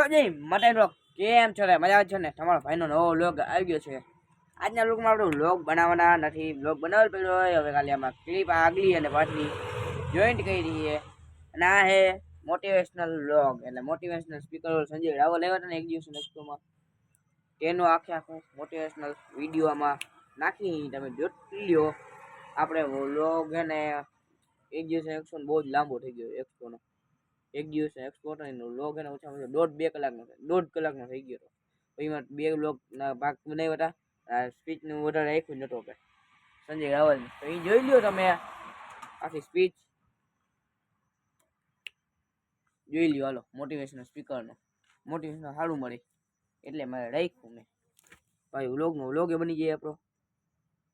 તો જી માટે લોક કેમ છો રે? મજા આવે છે ને? તમારો ભાઈનો નવો લોગ આવી ગયો છે. આજના વ્લોગમાં આપણે લોગ બનાવવાના નથી. લોગ બનાવેલ પડ્યો હોય. હવે ખાલી આમાં ક્લિપ આગલી અને પાછલી જોઈન્ટ કરી છે અને આ હે મોટિવેશનલ લોગ એટલે મોટિવેશનલ સ્પીકર સંજય રાવલ આવ્યા ને એક દિવસ નેક્સ્ટમાં તેનો આખે આખો મોટિવેશનલ વીડિયો આમાં નાખી તમે જોઈ લ્યો. આપણે લોગ ને એક દિવસ એકસો બહુ જ લાંબો થઈ ગયો એકસોનો એક દિવસ એક્સપોર્ટ એનો લોગ એને ઓછામાં ઓછો દોઢ બે કલાકનો દોઢ કલાકનો થઈ ગયો હતો એમાં બે લોગના ભાગ બનાવ્યા હતા. સ્પીચનું વધારે રાખ્યું નહોતો આપણે સંજય રાવલ તો એ જોઈ લ્યો તમે આખી સ્પીચ જોઈ લ્યો હાલો મોટિવેશનલ સ્પીકરનો મોટિવેશન સારું મળે. એટલે મારે રાખ્યું મેં. ભાઈ વ્લોગનો વ્લોગ એ બની જાય આપણો.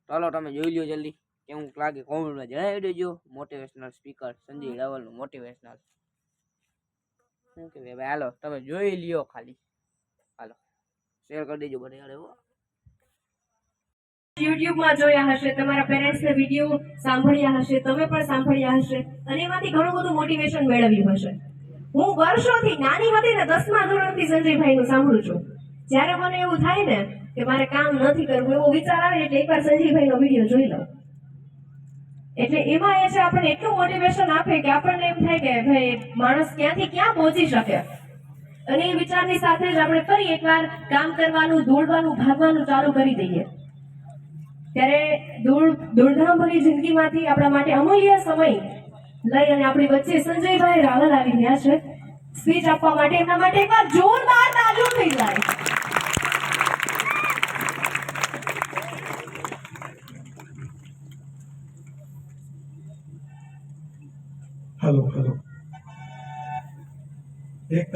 ચાલો તમે જોઈ લ્યો જલ્દી. કેવું લાગે કોમેન્ટમાં જણાવી દેજો. મોટિવેશનલ સ્પીકર સંજય રાવલનું મોટિવેશનલ શું કે ભાઈ, હાલો, તમે જોઈ લ્યો ખાલી. હાલો શેર કરી દેજો બને હાલે યુટ્યુબમાં જોયા હશે, તમારા પેરેન્ટ્સને વીડિયો સાંભળ્યા હશે, તમે પણ સાંભળ્યા હશે, અને એમાંથી ઘણું બધું મોટિવેશન મેળવ્યું હશે. હું વર્ષોથી નાની હતી ને દસમા ધોરણથી સંજયભાઈનું સાંભળું છું. જ્યારે મને એવું થાય ને કે મારે કામ નથી કરવું, એવો વિચાર આવે એટલે એકવાર સંજયભાઈનો વીડિયો જોઈ લઉં. એટલે એમાં એ છે, આપણને એટલું મોટિવેશન આપે કે આપણને એમ થાય કે ભાઈ, માણસ ક્યાંથી ક્યાં પહોંચી શકે. અને એ વિચારની સાથે જ આપણે ફરી એકવાર કામ કરવાનું, દોડવાનું, ભાગવાનું ચાલુ કરી દઈએ. ત્યારે દોડ દોડધામ ભરી જિંદગીમાંથી આપણા માટે અમૂલ્ય સમય લઈ અને આપણી વચ્ચે સંજયભાઈ રાવલ આવી રહ્યા છે. સ્પીચ આપવા માટે એમના માટે એકવાર જોરદાર તાલીમ થઈ જાય.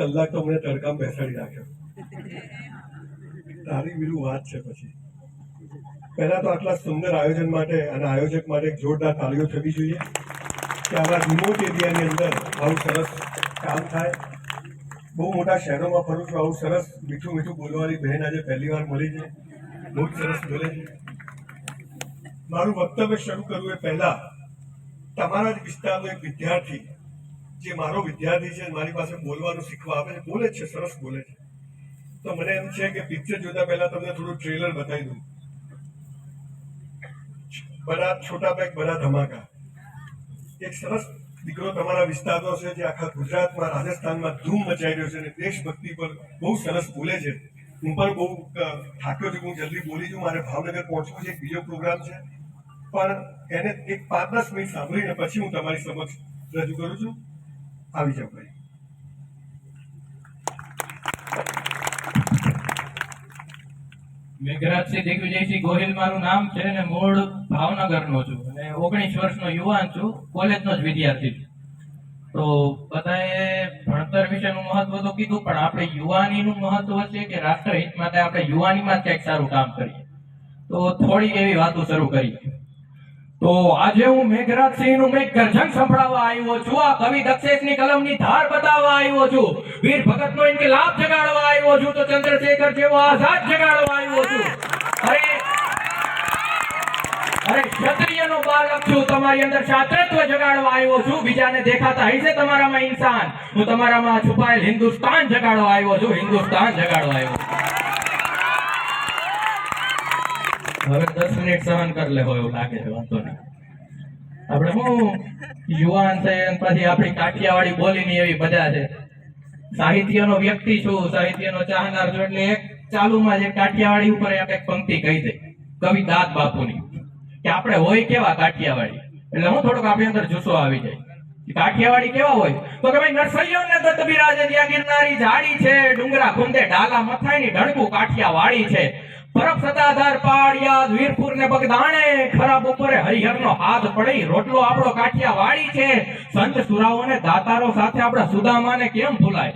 કલાક તો મને તડકામાં બેસાડી રાખ્યો તારી બીજું વાત છે પછી. પહેલા તો આટલા સુંદર આયોજન માટે અને આયોજક માટે એક જોરદાર તાળીઓ થવી જોઈએ કે આવા રિમોટ એરિયાની અંદર આવું સરસ કામ થાય. બહુ મોટા શહેરોમાં ફરું છું, આવું સરસ મીઠું મીઠું બોલવાની બહેન આજે પહેલી વાર મળી છે. બહુ સરસ બોલે છે. મારું વક્તવ્ય શરૂ કરવું એ પહેલા તમારા જ વિસ્તારનો એક વિદ્યાર્થી જે મારો વિદ્યાર્થી છે મારી પાસે બોલવાનું શીખવા આવે છે, બોલે છે, સરસ બોલે છે. તો મને એમ છે કે પિક્ચર જોતા પહેલા તમને થોડું ટ્રેલર બતાવી દઉં. બરા છોટા પેક બરા ધમાકા. એક સરસ દીકરો તમારા વિસ્તારનો છે જે આખા ગુજરાતમાં, રાજસ્થાનમાં ધૂમ મચાઈ રહ્યો છે અને દેશભક્તિ પર બહુ સરસ બોલે છે. હું પણ બહુ થાક્યો છું હું જલ્દી બોલી છું મારે ભાવનગર પહોંચવું છે, એક બીજો પ્રોગ્રામ છે. પણ એને એક પાંચ દસ મિનિટ સાંભળીને પછી હું તમારી સમક્ષ રજૂ કરું છું. આવી જાઓ ભાઈ. મેઘરાજસિંહ દિગ્વિજયસિંહ ગોહિલ મારું નામ છે અને મૂળ ભાવનગરનો છું. અને ઓગણીસ વર્ષનો યુવાન છું, કોલેજનો જ વિદ્યાર્થી છું. તો બધાએ ભણતર વિશેનું મહત્વ તો કીધું, પણ આપણે યુવાનીનું મહત્વ છે કે રાષ્ટ્રહિત માટે આપણે યુવાનીમાં ક્યાંક સારું કામ કરીએ. તો થોડી એવી વાતો શરૂ કરીએ. તો આજે હું મેઘરાજસિંહનું મેં ગર્જન સંભળાવવા આવ્યો છું. આ કવિ દક્ષેશની કલમની ધાર બતાવવા આવ્યો છું. વીર ભગત નો ઇન્કલાબ જગાડવા આવ્યો છું તો ચંદ્રશેખર જેવો આઝાદ જગાડવા આવ્યો છું. અરે અરે ક્ષત્રિયનો બાળક છું. તમારી અંદર શાસ્ત્રત્વ જગાડવા આવ્યો છું. બીજાને દેખાતા હશે તમારામાં ઇન્સાન. હું તમારામાં છુપાયેલ હિન્દુસ્તાન જગાડવા આવ્યો છું. હિન્દુસ્તાન જગાડવા આવ્યો છું. હવે દસ મિનિટ સહન કરી લેવો એવું લાગે છે, વાંધો નહીં. આપણે શું યુવાન છે પછી આપણી કાઠિયાવાડી બોલીની એવી મજા છે. સાહિત્યનો વ્યક્તિ છું, સાહિત્યનો ચાહનાર છું, એટલે એક ચાલુમાં જે કાઠિયાવાડી ઉપર એક એક પંક્તિ કહી દે, કવિ દાદ બાપુની. કે આપણે હોય કેવા કાઠિયાવાડી? એટલે હું થોડોક આપણી અંદર જુસ્સો આવી જાય. કાઠિયાવાડી કેવા હોય? તો કે ભાઈ નરસૈયો ને દત્ત ત્યાં ગિરનારી ઝાડી છે, ડુંગરા ખુંદે ડાલા મથાઈની ઢળકું કાઠિયાવાડી છે. કેમ ભૂલાય?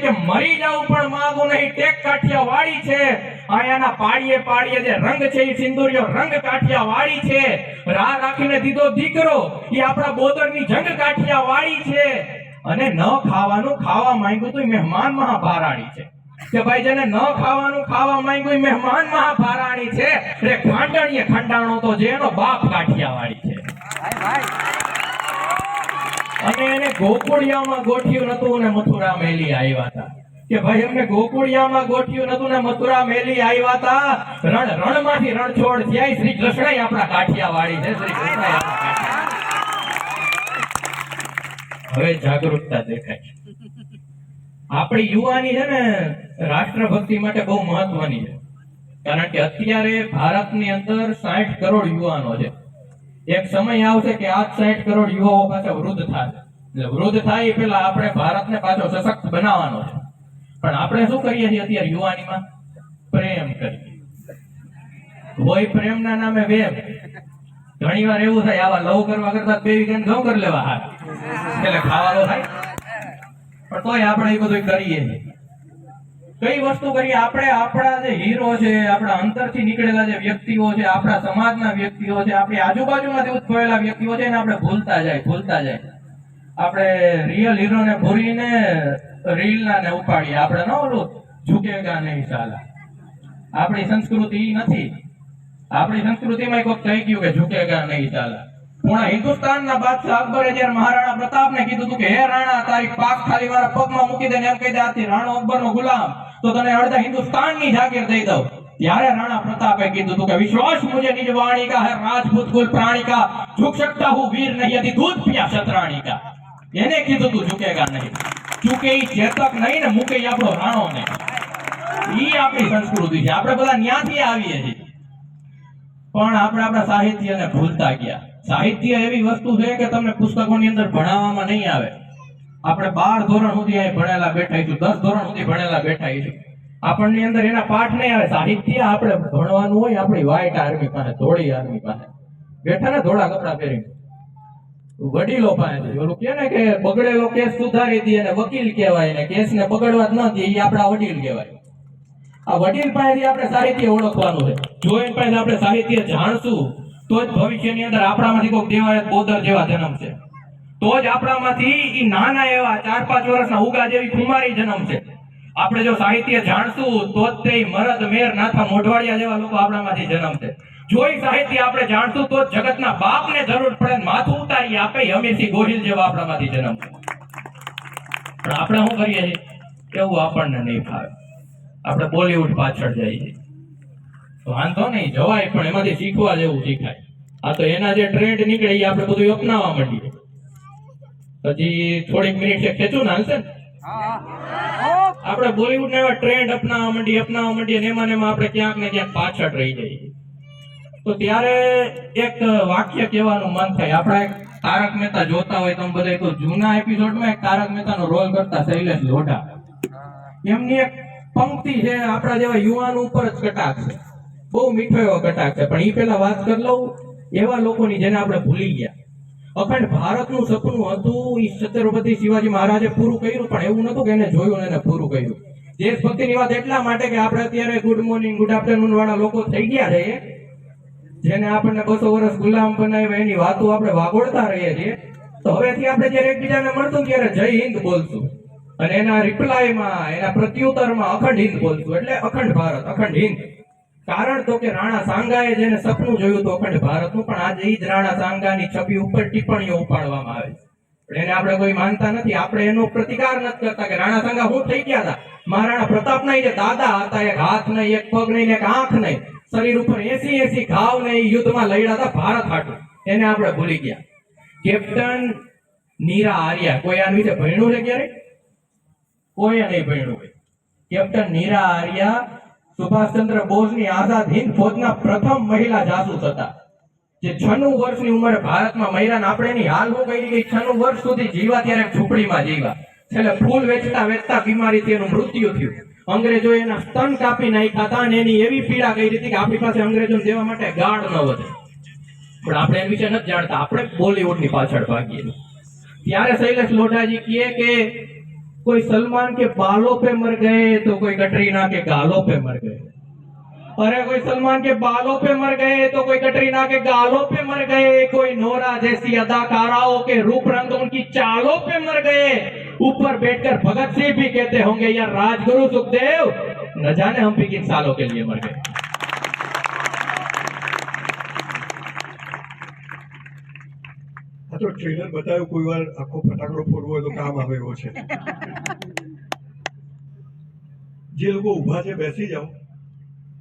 કે મરી જાવ પણ માંગુ નહીં, ટેક કાઠિયાવાડી છે. આયાના પાડીએ પાડીએ જે રંગ છે એ સિંદુરિયો રંગ કાઠિયાવાડી છે. રાહ રાખીને દીધો દીકરો એ આપણા બોદરની જંગ કાઠિયા વાળી છે. અને ન ખાવાનું ખાવા માંગ્યું તો મહેમાન મહાભારાણી છે. કે ભાઈ જેને ન ખાવાનું ખાવા માંગ્યું મહેમાન મહાભારાણી છે. રે ખાંડણીએ ખંડાણો તો જેનો બાપ કાઠિયાવાડી છે. અને એને ગોકુળિયામાં ગોઠ્યું નતું ને મથુરા મેલી આવ્યા હતા. કે ભાઈ અમને ગોકુળિયામાં ગોઠ્યું નતું ને મથુરા મેલી આવ્યા હતા. રણ રણમાંથી રણછોડ થયા શ્રી કૃષ્ણ આપણા કાઠિયાવાડી છે. શ્રી કૃષ્ણ. હવે જાગૃતતા દેખાય છે. આપણી યુવાની છે ને, રાષ્ટ્રભક્તિ માટે બહુ મહત્વની છે. કારણ કે અત્યારે ભારતની અંદર સાઠ કરોડ યુવાનો છે. એક સમય આવશે કે આ સાઠ કરોડ યુવાઓ પાછા વૃદ્ધ થાય. એટલે વૃદ્ધ થાય એ પહેલા આપણે ભારતને પાછો સશક્ત બનાવવાનો છે. પણ આપણે શું કરીએ છીએ અત્યારે યુવાનીમાં? પ્રેમ કરીએ. હોય પ્રેમના નામે વેમ. ઘણી વાર એવું થાય, આવા લવ કરવા કરતા બે વીઘા ઘઉં કરી લેવા હાર એટલે ખાવાનો થાય. પણ તોય આપણે એ બધું કરીએ કઈ વસ્તુ કરીએ? આપણે આપણા જે હીરો છે, આપણા અંતરથી નીકળેલા જે વ્યક્તિઓ છે, આપણા સમાજના વ્યક્તિઓ છે, આપણી આજુબાજુમાંથી ઉદ્ભવેલા વ્યક્તિઓ છે, એને આપણે ભૂલતા જાય ભૂલતા જાય. આપણે રિયલ હીરોને ભૂલીને રીલના ને ઉપાડીએ. આપણે ન ઓલું ઝુકેગા નહીં ચાલા. આપણી સંસ્કૃતિ નથી. આપણી સંસ્કૃતિમાં કોઈક કહી ગયું કે ઝુકેગા નહીં સાલા પૂણા હિન્દુસ્તાનના બાદશાહ અકબરે જ્યારે મહારાણા પ્રતાપને કીધું હતું કે, હે રાણા, તારી પાક ખાલી મારા પગમાં મૂકી દે ને એમ કહી દે, આથી રાણો અકબરનો ગુલામ, તો તને અડધા હિન્દુસ્તાનની જાગીર દઈ દઉં. ત્યારે રાણા પ્રતાપે કીધું હતું કે, વિશ્વાસ મુજે નિજ વાણી કા હે, રાજપૂત કુલ પ્રાણી કા ઝુક શકતા હું વીર નહીં યદि દૂધ પિયા શતરાણી કા એને કીધું તું ઝુકેગા નહીં. ચૂકે ઈ ચેતક નહીં ને, મૂકે ઈ આપણો રાણો નહીં. ઈ આપણી સંસ્કૃતિ છે. આપણે બધા ન્યાથી આવીએ છીએ. પણ આપણે આપણા સાહિત્યને ભૂલતા ગયા. સાહિત્ય એવી વસ્તુ છે કે તમને પુસ્તકોની અંદર ભણાવવામાં નહીં આવે. આપણે બાર ધોરણ સુધી અહીં ભણેલા બેઠા છું દસ ધોરણ સુધી ભણેલા બેઠા છું આપણની અંદર એના પાઠ નહીં આવે. સાહિત્ય આપણે ભણવાનું હોય, આપણી વ્હાઈટ આર્મી પાસે, ધોળી આર્મી પાસે. બેઠા ને ધોળા કપડા પહેરીને. વડીલો પાસે. ઓલું કે ને કે બગડેલો કેસ સુધારી દે અને વકીલ કહેવાય ને કેસને બગડવા જ ન દે એ આપણા વડીલ કહેવાય. આ વડીલ પાસેથી આપણે સાહિત્ય ઓળખવાનું છે. જો એની પાસે આપણે સાહિત્ય જાણશું, તો જ ભવિષ્યની અંદર આપણામાંથી કોઈક દેવાયત બોદર જેવા જન્મશે તો જ આપણામાંથી ઈ નાના એવા ચાર પાંચ વર્ષના ઉગા જેવી કુમારી જન્મશે આપણે જો સાહિત્ય જાણશું, તો જ તે મરદ, મેર, નાથા, મોઢવાડિયા જેવા લોકો આપણામાંથી જન્મશે જો ઈ સાહિત્ય આપણે જાણશું, તો જગતના બાપને જરૂર પડે માથું ઉતારી આપે હમીરસિંહ ગોહિલ જેવા આપણામાંથી જન્મશે પણ આપણે શું કરીએ છીએ? એવું આપણને નહીં ફાવે. આપણે બોલિવૂડ પાછળ જઈએ. તો વાંધો નહીં, જવાય, પણ એમાંથી શીખવા જેવું શીખાય. આ તો એના જે ટ્રેન્ડ નીકળે એ આપણે બધું અપનાવવા માંડીએ. પછી થોડીક મિનિટ છે, ખેંચું ને હાલશે આપણે બોલિવૂડ એવા ટ્રેન્ડ અપનાવવા માંડીએ અપનાવવા માંડીએ એમાં ને એમાં આપણે ક્યાંક ને ક્યાંક પાછળ રહી જઈએ. તો ત્યારે એક વાક્ય કહેવાનું મન થાય. આપણા એક તારક મહેતા જોતા હોય તમે બધા તો જૂના એપિસોડમાં એક તારક મહેતાનો રોલ કરતા શૈલેષ લોઢા. એમની એક પંક્તિ છે, આપણા જેવા યુવાન ઉપર જ કટાક્ષ છે. બહુ મીઠો એવો કટાક્ષ છે. પણ એ પેલા વાત કરી લઉં, એવા લોકોની જેને આપણે ભૂલી ગયા. અખંડ ભારતનું સપનું હતું એ છત્રપતિ શિવાજી મહારાજે પૂરું કર્યું, પણ એવું નતું કે એને જોયું એને પૂરું કર્યું. દેશભક્તિની વાત એટલા માટે કે આપણે અત્યારે ગુડ મોર્નિંગ ગુડ આફ્ટરનૂન વાળા લોકો થઈ ગયા છે, જેને આપણને બસો વર્ષ ગુલામ બનાવ્યા એની વાતો આપણે વાગોળતા રહીએ છીએ. તો હવેથી આપણે જ્યારે એકબીજાને મળશું ત્યારે જય હિન્દ બોલશું. અને એના રિપ્લાયમાં એના પ્રત્યુત્તરમાં અખંડ હિન્દ બોલશું. એટલે અખંડ ભારત, અખંડ હિન્દ. કારણ તો કે રાણા સાંગાએ જેને સપનું જોયું હતું અખંડ ભારતનું, પણ આજે એ જ રાણા સાંગાની છબી ઉપર ટિપ્પણીઓ ઉપાડવામાં આવે છે. એને આપણે કોઈ માનતા નથી. આપણે એનો પ્રતિકાર નથી કરતા કે રાણા સાંગા હું થઈ ગયા હતા મહારાણા પ્રતાપ નહીં જે દાદા હતા, એક હાથ નહીં, એક પગ નહીં એક આંખ નહીં. શરીર ઉપર એસી એસી ઘાવ નહીં યુદ્ધમાં લડ્યા હતા ભારત હાટું. એને આપણે ભૂલી ગયા. કેપ્ટન નીરા આર્યા, કોઈ આના વિશે ભણ્યું છે ક્યારે કોઈ નહીં ભણ્યું કેપ્ટન નીરા આર્યા, સુભાષચંદ્ર બોઝની આઝાદ હિન્દ ફોજના પ્રથમ મહિલા જાસૂસ હતા. જે છન્નું વર્ષની ઉંમરે ભારતમાં મહિલાને આપણે એની હાલ હું કરી ગઈ છન્નું વર્ષ સુધી જીવા ત્યારે ઝૂંપડીમાં જીવા. છેલ્લે ફૂલ વેચતા વેચતા બીમારીથી એનું મૃત્યુ થયું. અંગ્રેજો એના સ્તન કાપી નાખ્યા હતા અને એની એવી પીડા કરી હતી કે આપણી પાસે અંગ્રેજોને દેવા માટે ગાઢ ન વધે. પણ આપણે એ વિશે નથી જાણતા. આપણે બોલિવૂડની પાછળ ભાગીએ ત્યારે શૈલેષ લોઢાજી કહે કે कोई सलमान के बालों पे मर गए तो कोई कटरीना के गालों पे मर गए। अरे कोई सलमान के बालों पे मर गए तो कोई कटरीना के गालों पे मर गए। कोई नोरा जैसी अदाकाराओं के रूप रंग उनकी चालों पे मर गए। ऊपर बैठकर भगत सिंह भी कहते होंगे, यार राजगुरु सुखदेव, न जाने हम भी किन सालों के लिए मर गए। તો ટ્રેલર બતાવ્યું કોઈ વાર આખો ફટાકડો ફોડવો હોય તો કામ આવે એવો છે. જે લોકો ઊભા છે, બેસી જાઓ.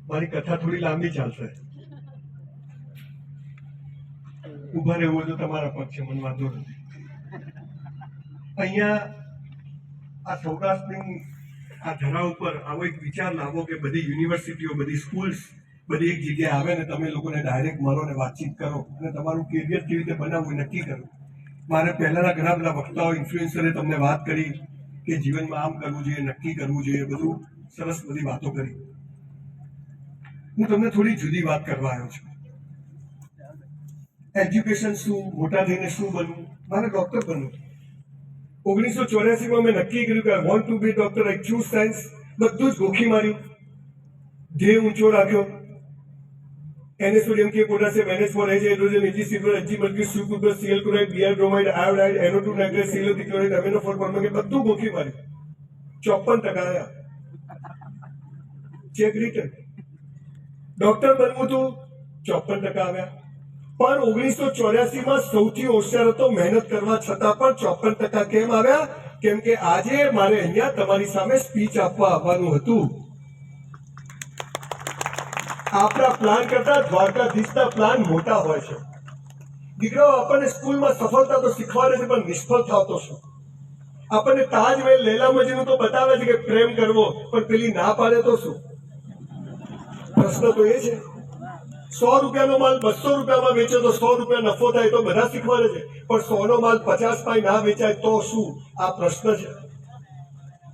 મારી કથા થોડી લાંબી ચાલશે. ઊભા રહેવું હોય તો તમારા પગ છે મને વાંધો નથી. અહીંયા આ સૌરાષ્ટ્રની આ ધરા ઉપર આવો એક વિચાર લાવો કે બધી યુનિવર્સિટીઓ, બધી સ્કૂલ્સ બધી એક જગ્યાએ આવે ને તમે લોકોને ડાયરેક્ટ મળો ને વાતચીત કરો અને તમારું કેરિયર કેવી રીતે બનાવવું નક્કી કરો. મારે પહેલાના ઘણા બધા વક્તાઓ ઇન્ફ્લુએન્સરે તમને વાત કરી કે જીવનમાં આમ કરવું જોઈએ, નક્કી કરવું જોઈએ, બધું સરસ બધી વાતો કરી. હું તમને થોડી જુદી વાત કરવા આવ્યો છું. એજ્યુકેશન શું, મોટા થઈને શું બનવું? મારે ડોક્ટર બનવું. ઓગણીસો ચોર્યાસીમાં મેં નક્કી કર્યું કે I want to be doctor I choose science બધું જ ગોખી માર્યું. ધ્યેય ઊંચો રાખ્યો. સોડિયમ કે potassium NS four H hydrogen AG silver AG mercury સુ કુબર CL chloride BR bromide iodide NO two nitrate CL chloride amino four formate બધું ગોખી મારી 54 ટકા આવ્યા ચેક રિટર્ન ડોક્ટર બનવું હતું ચોપન ટકા આવ્યા. પણ ઓગણીસો ચોર્યાસી માં સૌથી હોશિયાર હતો, મહેનત કરવા છતાં પણ ચોપન ટકા કેમ આવ્યા? કેમ કે આજે મારે અહીંયા તમારી સામે સ્પીચ આપવા આવવાનું હતું. આપણા પ્લાન કરતા દ્વારકાધીશના પ્લાન મોટા હોય છે. દીકરાઓ, આપણને સ્કૂલમાં સફળતા તો શીખવાડે છે, પણ નિષ્ફળ થતો શું? આપણને તાજમહેલ લેલા મજીનું તો બતાવે છે કે પ્રેમ કરવો, પણ પેલી ના પાડે તો શું? પ્રશ્ન તો એ છે. સો રૂપિયાનો માલ બસો રૂપિયામાં વેચે તો સો રૂપિયા નફો થાય તો બધા શીખવાડે છે. પણ સોનો માલ પચાસ પાઈ ના વેચાય તો શું? આ પ્રશ્ન છે.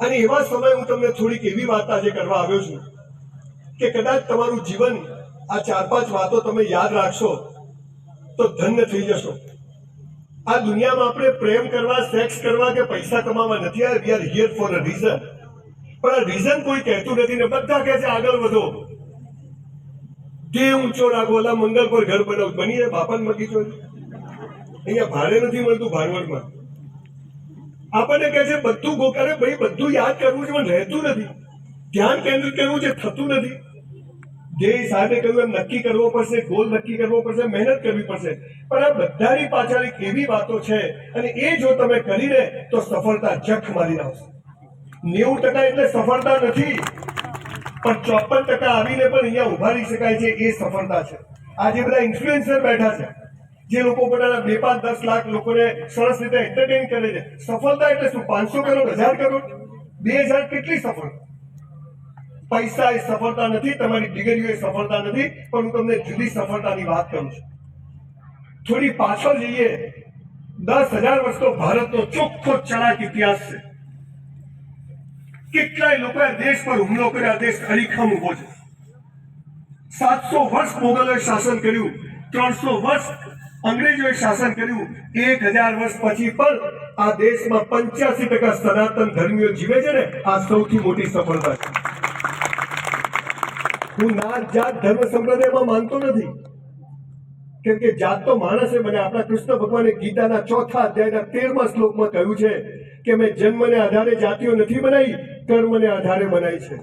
અને એવા સમયે હું તમને થોડીક એવી વાત આજે કરવા આવ્યો છું. કે કદાચ તમારું જીવન આ ચાર પાંચ વાતો તમે યાદ રાખશો, તો ધન્ય થઈ જશો. આ દુનિયામાં આપણે પ્રેમ કરવા સેક્સ કરવા કે પૈસા કમાવા નથી આવ્યા. We are here for a reason પણ આ રીઝન કોઈ કહેતું નથી ને બધા કહે છે, આગળ વધો. તે ઊંચો રાખો ઓલા મંગલ પર ઘર બનાવ, બની જાય, બાપાને બગીચો અહીંયા ભાડે નથી મળતું ભાણવડમાં આપણને કહે છે, બધું ગોકારે, ભાઈ, બધું યાદ કરવું છે, પણ રહેતું નથી. ધ્યાન કેન્દ્રિત કરવું છે થતું નથી. જે સાહેબે કહ્યું એમ નક્કી કરવો પડશે, ગોલ નક્કી કરવો પડશે, મહેનત કરવી પડશે. પણ આ બધાની પાછળ એક એવી વાતો છે અને એ જો તમે કરીને તો સફળતા જખ મારી આવશે. નેવું ટકા એટલે સફળતા નથી. પણ ચોપન ટકા આવીને પણ અહીંયા ઊભા રહી શકાય છે, એ સફળતા છે. આજે બધા ઇન્ફ્લુએન્સર બેઠા છે, જે લોકો પોતાના બે પાંચ દસ લાખ લોકોને સરસ રીતે એન્ટરટેન કરે છે. સફળતા એટલે શું? પાંચસો કરોડ, હજાર કરોડ? બે હજાર કેટલી સફળ પૈસા એ સફળતા નથી, તમારી ડિગ્રીઓ એ સફળતા નથી, પણ હું તમને જુદી સફળતાની વાત કરું છું. થોડી પાછળ જઈએ. દસ હજાર વર્ષનો ભારતનો ચોખ્ખો ચણાક ઇતિહાસ છે. કેટલાય લોકોએ દેશ પર હુમલો કર્યા, દેશ અડીખમ ઊભો છે. સાતસો વર્ષ મોગલોએ શાસન કર્યું, ત્રણસો વર્ષ અંગ્રેજોએ શાસન કર્યું, એક હજાર વર્ષ પછી પણ આ દેશમાં પંચ્યાસી ટકા સનાતન ધર્મીઓ જીવે છે ને, આ સૌથી મોટી સફળતા છે. હું નાત જાત ધર્મ સંપ્રદાયમાં માનતો નથી. કેમ કે જાત તો માણસે બને આપણા કૃષ્ણ ભગવાને ગીતાના ચોથા અધ્યાયના તેરમા શ્લોકમાં કહ્યું છે કે મેં જન્મને આધારે જાતિઓ નથી બનાવી કર્મને આધારે બનાવી છે.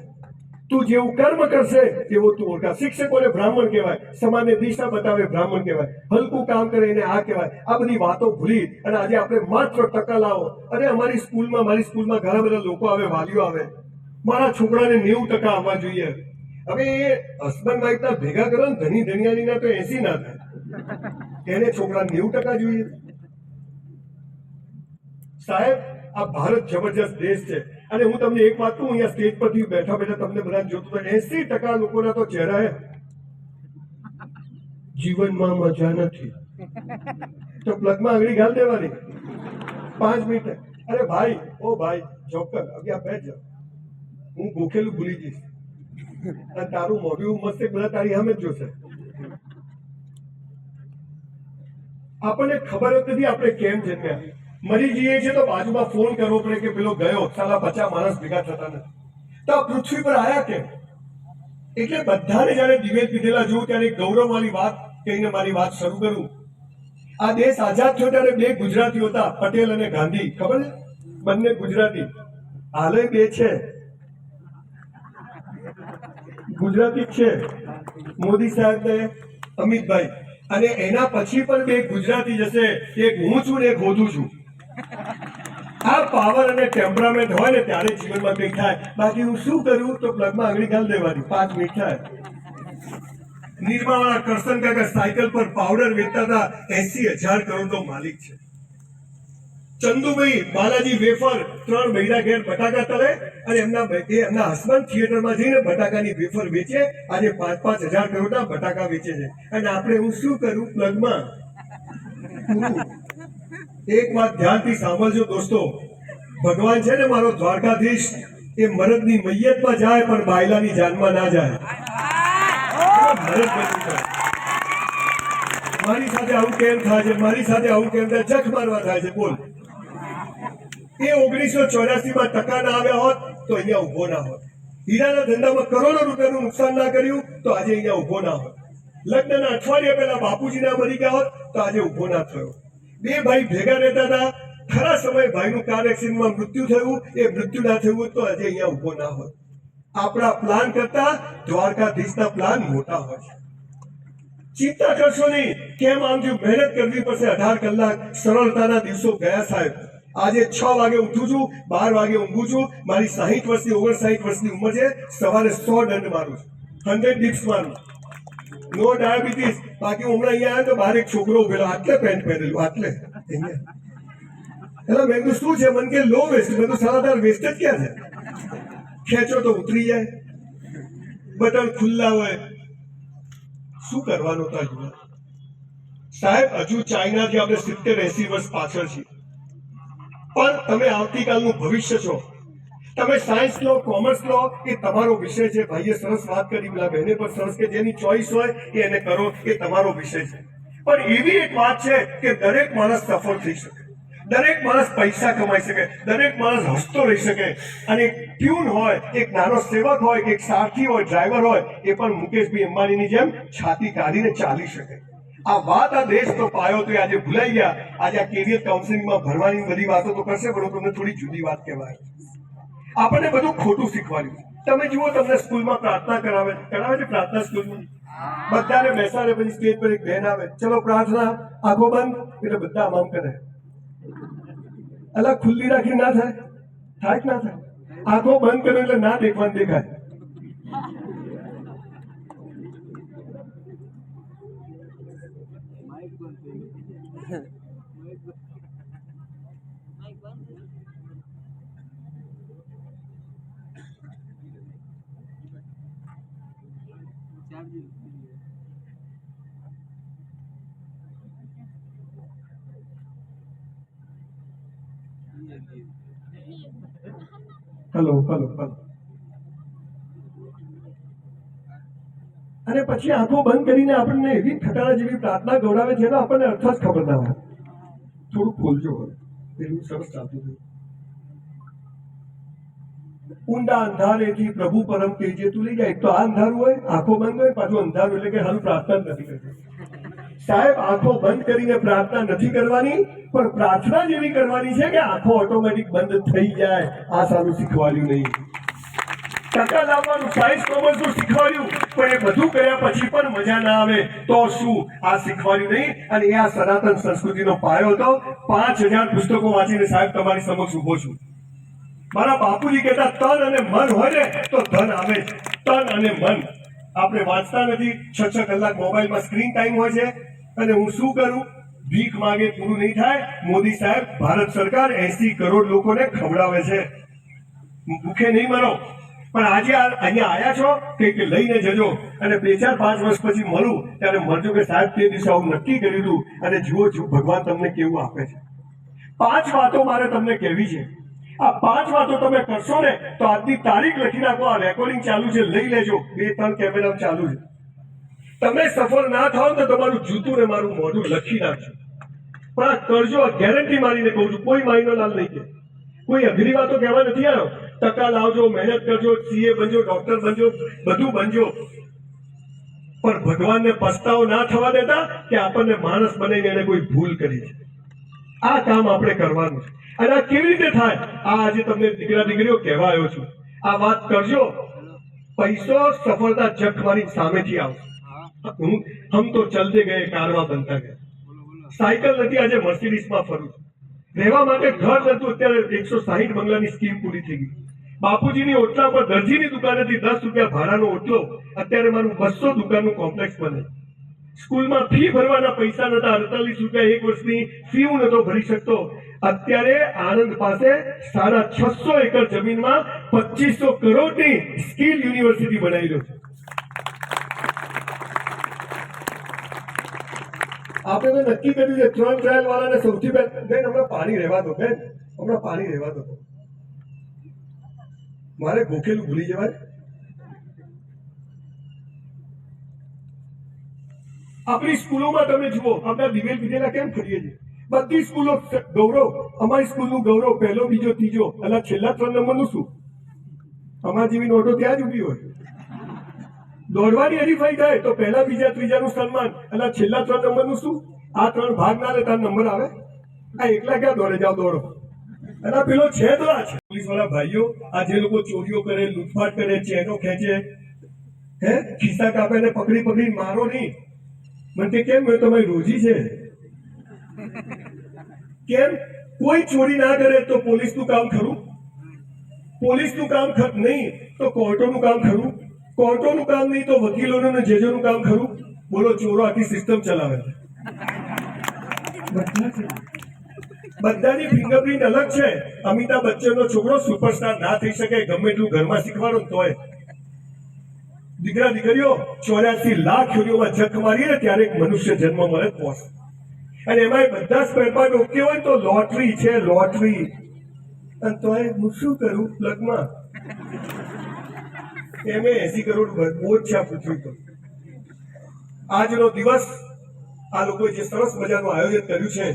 તું જેવું કર્મ કરશે, એવો તું ઓળખા. શિક્ષકોને બ્રાહ્મણ કહેવાય, સમાજને દિશા બતાવે બ્રાહ્મણ કહેવાય. હલકું કામ કરે એને આ કહેવાય. આ બધી વાતો ભૂલી અને આજે આપણે માત્ર ટકા લાવો. અને અમારી સ્કૂલમાં, મારી સ્કૂલમાં ઘણા બધા લોકો આવે, વાલીઓ આવે. મારા છોકરાને નેવું ટકા આવવા જોઈએ. હવે એ હસબન્ડ વાઈફના ભેગા કરો ને ધણી ધણિયાનીના તો એસી ના થાય. એને છોકરા નેવું ટકા જોઈએ. સાહેબ, આ ભારત જબરજસ્ત દેશ છે. અને હું તમને એક વાત કહું, અહીંયા સ્ટેજ પરથી બેઠા બેઠા તમને બધા જોતો તો એસી ટકા લોકોના તો ચહેરા જીવનમાં મજા નથી. તો પ્લગમાં આંગળી ઘાલ દેવાની. પાંચ મિનિટ. અરે ભાઈ, ઓ ભાઈ ચોક્કસ અગિયાર, બેઠ જાઓ. હું ગોખેલું ભૂલી જઈશ. તારું મોઢું મસ્તે બધા તારી સામે જ જોશે. આપણને ખબર જ નથી આપણે કેમ જન્મ્યા મરી જઈએ છીએ તો બાજુમાં ફોન કરવો પડે કે પેલો ગયો, સાલા પચાસ માણસ ભેગા થતા નથી. તો આ પૃથ્વી પર આયા કેમ? એટલે બધાને જયારે દિવેલ પીધેલા જોઉં, ત્યારે ગૌરવ વાળી વાત કહીને મારી વાત શરૂ કરું. આ દેશ આઝાદ થયો ત્યારે બે ગુજરાતીઓ હતા, પટેલ અને ગાંધી. ખબર છે? બંને ગુજરાતી. હાલે બે છે. ગુજરાતી છે. મોદી સાહેબ ને અમિતભાઈ. અને એના પછી પણ બે ગુજરાતી જશે. એક હું છું ને એક હોધું છું. આ પાવર અને ટેમ્પરામેન્ટ હોય ને ત્યારે જીવનમાં કંઈક થાય. બાકી હું શું કરું તો પ્લગમાં આંગળી ગાલ દેવાની. પાંચ મિનિટ થાય. નિર્માવાળા કરસન કાકા સાયકલ પર પાવડર વેચતા હતા. એસી હજાર કરોડનો માલિક છે. ચંદુભાઈ બાલાજી વેફર ત્રણ મહિના ઘેર બટાકા તળે અને એમના એમના હસબન્ડ થિયેટરમાં જઈને બટાકાની વેફર વેચે. આજે પાંચ પાંચ હજાર કરોડના બટાકા વેચે છે. અને આપણે હું શું કરું પ્લગમાં એક વાત ધ્યાનથી સાંભળજો દોસ્તો. ભગવાન છે ને મારો દ્વારકાધીશ, એ મરદની મૈયતમાં જાય પણ બાયલાની જાનમાં ના જાય. મારી સાથે આવું કેમ થાય છે? મારી સાથે આવું કેમ થાય? જખ મારવા થાય છે. બોલ. એ ઓગણીસો ચોર્યાસી માં ટકા ના આવ્યા હોત, તો અહીંયા ઊભો ના હોત. હીરાના ધંધામાં કરોડો રૂપિયાનું નુકસાન ના કર્યું, તો આજે અહીંયા ઊભો ના હોત. લગ્નના અઠવાડિયા પહેલા બાપુજી ના મરી ગયા હોત, તો આજે ઊભો ના થયો. બે ભાઈ ભેગા રહેતા હતા, ખરા સમયે ભાઈનું કાર એક્સિડન્ટમાં મૃત્યુ થયું, એ મૃત્યુ ના થયું તો આજે અહીંયા ઊભો ના હોત. આપણા પ્લાન કરતા દ્વારકાધીશના પ્લાન મોટા હોય છે. ચિંતા કરશો નહીં, કેમ આમ જો મહેનત કરવી પડશે અઢાર કલાક સરળતાના દિવસો ગયા સાહેબ? આજે છ વાગે ઉઠું છું, બાર વાગે ઊંઘું છું. મારી સાહીઠ વર્ષની, ઓગણસાહીઠ વર્ષની ઉંમર છે. સવારે સો દંડ મારું છું. હંડ્રેડ ડિપ્સ મારું નો ડાયાબિટીસ. બાકી હમણાં અહીંયા આવ્યો તો બહાર એક છોકરો ઉભેલો. આટલે પેન્ટ પહેરેલું, આટલે. એટલે મેં કીધું, શું છે? મને કે લો વેસ્ટ. મેં તો સારા તાર વેસ્ટ જ ક્યાં છે? ખેંચો તો ઉતરી જાય. બટન ખુલ્લા હોય. શું કરવાનું હતા સાહેબ, હજુ ચાઇનાથી આપણે સિત્તેર એસી વર્ષ પાછળ છીએ. પણ તમે આવતીકાલનું ભવિષ્ય છો. તમે સાયન્સ લો કોમર્સ લો એ તમારો વિષય છે, ભાઈએ સરસ વાત કરી, પેલા બહેને પણ સરસ કે જેની ચોઈસ હોય એ એને કરો, એ તમારો વિષય છે. પણ એવી એક વાત છે કે દરેક માણસ સફળ થઈ શકે. દરેક માણસ પૈસા કમાઈ શકે, દરેક માણસ હસતો રહી શકે. અને ટ્યુન હોય, એક નાનો સેવક હોય કે એક સારથી હોય ડ્રાઈવર હોય, એ પણ મુકેશભાઈ અંબાણીની જેમ છાતી કાઢીને ચાલી શકે. આ વાત આ દેશ તો પાયો તો આજે ભૂલાઈ ગયા. આજે આ કેરિયર કાઉન્સિલિંગમાં ભરવાની બધી વાતો તો કરશે, પણ તમને થોડી જુદી વાત કહેવાય. આપણને બધું ખોટું શીખવાડ્યું. તમે જુઓ તમને સ્કૂલમાં પ્રાર્થના કરાવે કરાવે છે પ્રાર્થના સ્કૂલમાં? બધાને બેસાડે, પછી સ્ટેજ પર એક બેન આવે. ચલો પ્રાર્થના, આંખો બંધ, એટલે બધા આમ કરે. અલા ખુલ્લી રાખી ના થાય? થાય ના થાય. આંખો બંધ કરે એટલે ના દેખવાનું દેખાય. Hello hello hello. અને પછી આંખો બંધ કરીને આપણને એવી ખટારા જેવી પ્રાર્થના ગૌરાવે છે આપણને અર્થ જ ખબર ના હોય. થોડું ખોલજો એવું સરસ ચાલતું હતું. ઊંડા અંધારેથી પ્રભુ પરમ તેજે તું લઈ જાય તો આ અંધારું હોય, આંખો બંધ હોય, પાછું અંધારું એટલે કે હાલ પ્રાર્થના નથી કરતી. સાહેબ, આંખો બંધ કરીને પ્રાર્થના નથી કરવાની, પણ પ્રાર્થના જેવી કરવાની છે કે આંખો ઓટોમેટિક બંધ થઈ જાય. આ સારું શીખવાડ્યું નહીં. ટકા લાવવાનું સાયન્સ કોમર્સનું શીખવાડ્યું, પણ એ બધું કર્યા પછી પણ મજા ના આવે. તો શું? આ શીખવાડ્યું નહીં, અને એ આ સનાતન સંસ્કૃતિનો પાયો હતો. પાંચ હજાર પુસ્તકો વાંચીને સાહેબ તમારી સમક્ષ ઊભો છું. મારા બાપુજી કહેતા, તન અને મન હોય ને, તો ધન આવે તન અને મન. આપણે વાંચતા નથી. છ છ કલાક મોબાઈલમાં સ્ક્રીન ટાઈમ હોય છે. અને હું શું કરું? ભીખ માંગે પૂરું નહીં થાય. મોદી સાહેબ, ભારત સરકાર એસી કરોડ લોકોને ખવડાવે છે. ભૂખે નહીં મરો. પણ આજે અહીંયા આયા છો? કે લઈને જજો. અને બે ચાર પાંચ વર્ષ પછી મળું. ત્યારે મળજો કે સાહેબ, તે દિવસે આવું નક્કી કર્યું હતું. અને જુઓ જુઓ, ભગવાન તમને કેવું આપે છે. પાંચ વાતો મારે તમને કહેવી છે. આ પાંચ વાતો તમે કરશો ને, તો આજની તારીખ લખી નાખો. આ રેકોર્ડિંગ ચાલુ છે. લઈ લેજો. બે ત્રણ કેમેરા ચાલુ છે. તમે સફળ ના થાવ તો તમારું જૂતું ને મારું મોઢું લખી નાખજો. પણ આ કરજો ગેરંટી મારીને કહું છું, કોઈ માઇનો લાલ નહીં કે. કોઈ અઘરી વાતો કહેવા નથી આવ્યો. ટકા લાવજો, મહેનત કરજો સીએ બનજો ડોક્ટર બનજો, બધું બનજો. પણ ભગવાનને પસ્તાવો ના થવા દેતા કે આપણને માણસ બનાવીને એને કોઈ ભૂલ કરી છે. આ કામ આપણે કરવાનું છે. અને આ કેવી રીતે થાય? આ આજે તમને દીકરા દીકરીઓ કહેવા આવ્યો છું. આ વાત કરજો. પૈસો સફળતા જખ સામેથી આવશે. હમ તો ચલતે ગયે કારવા બનતા ગયા. સાયકલ નથી, આજે મર્સિડીઝમાં ફરું છું. રહેવા માટે ઘર નતું અત્યારે એકસો સાહીઠ બંગલાની સ્કીમ પૂરી થઈ ગઈ. બાપુજીની ઓટલા પર દરજીની દુકાનેથી દસ રૂપિયા ભાડાનો ઓટલો, અત્યારે મારું બસો દુકાનનું કોમ્પ્લેક્સ બને. સ્કૂલમાં ફી ભરવાના પૈસા નતા અડતાલીસ રૂપિયા એક વર્ષની ફી હું નતો ભરી શકતો. અત્યારે આણંદ પાસે સાડા છસો એકર જમીનમાં પચીસો કરોડની સ્કિલ યુનિવર્સિટી બનાવી રહ્યો છે. આપણે તો નક્કી કર્યું છે, ત્રણ ટ્રાયલ વાળાને સૌથી પહેલા બેન, હમણાં પાણી રહેવા દો, બેન. હમણાં પાણી રહેવા દો. મારે ગોખેલું ભૂલી જવાય આપણી સ્કૂલોમાં તમે જુઓ, આપણા દિવેલ પીધેલા કેમ ફરીએ છીએ? બધી સ્કૂલો ગૌરવ, અમારી સ્કૂલનું ગૌરવ, પહેલો, બીજો, ત્રીજો એટલે છેલ્લા ત્રણ નંબરનું શું? અમારા જેવી નોટો ત્યાં જ ઊભી હોય. દોડવાની હરીફાઈ થાય તો પહેલા બીજા ત્રીજાનું સન્માન. અને છેલ્લા ત્રણ નંબરનું શું? આ ત્રણ ભાગ ના લે, તાર નંબર આવે? આ એકલા ક્યાં દોડે? જાવ દોડો. અને પેલો છે આ છે. પોલીસવાળા ભાઈઓ, આ જે લોકો ચોરીઓ કરે, લૂંટફાટ કરે, ચેનો ખેંચે, હે? ખિસ્સા કાપે ને પકડી પકડી, મારો નહીં. મને કેમ તમારી રોજી છે. કેમ? કોઈ ચોરી ના કરે તો પોલીસનું કામ ખરું? પોલીસનું કામ નહીં, તો કોર્ટોનું કામ ખરું? કોર્ટોનું કામ નહીં તો વકીલોનું ને જજોનું કામ ખરું? બોલો ચોરો આખી સિસ્ટમ ચલાવે છે. બધાની ફિંગરપ્રિન્ટ અલગ છે. અમિતાભ બચ્ચનનો છોકરો સુપરસ્ટાર ના થઈ શકે ગમે એટલું ઘરમાં શીખવાડો તોય દીકરા દીકરીઓ ચોર્યાસી લાખ યોનીઓમાં જખ મારીએ ને ત્યારે એક મનુષ્ય જન્મ મળે પોસ અને એમાં બધા સ્પેરપાર્ટ ઓકે હોય તો લોટરી છે લોટરી. અને તોય હું શું કરું? પ્લગમાં એમે એસી કરોડ આ પૃથ્વી પર આજનો દિવસ આ લોકોએ જે સરસ મજાનું આયોજન કર્યું છે,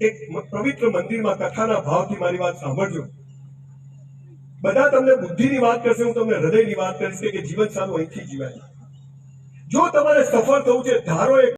એક પવિત્ર મંદિરમાં કથાના ભાવથી મારી વાત સાંભળજો. બધા તમને બુદ્ધિની વાત કરશે, હું તમને હૃદયની વાત કરીશ કે જીવન સારું અહીંથી જીવાય. જો તમારે સફળ થવું છે, ધારો એક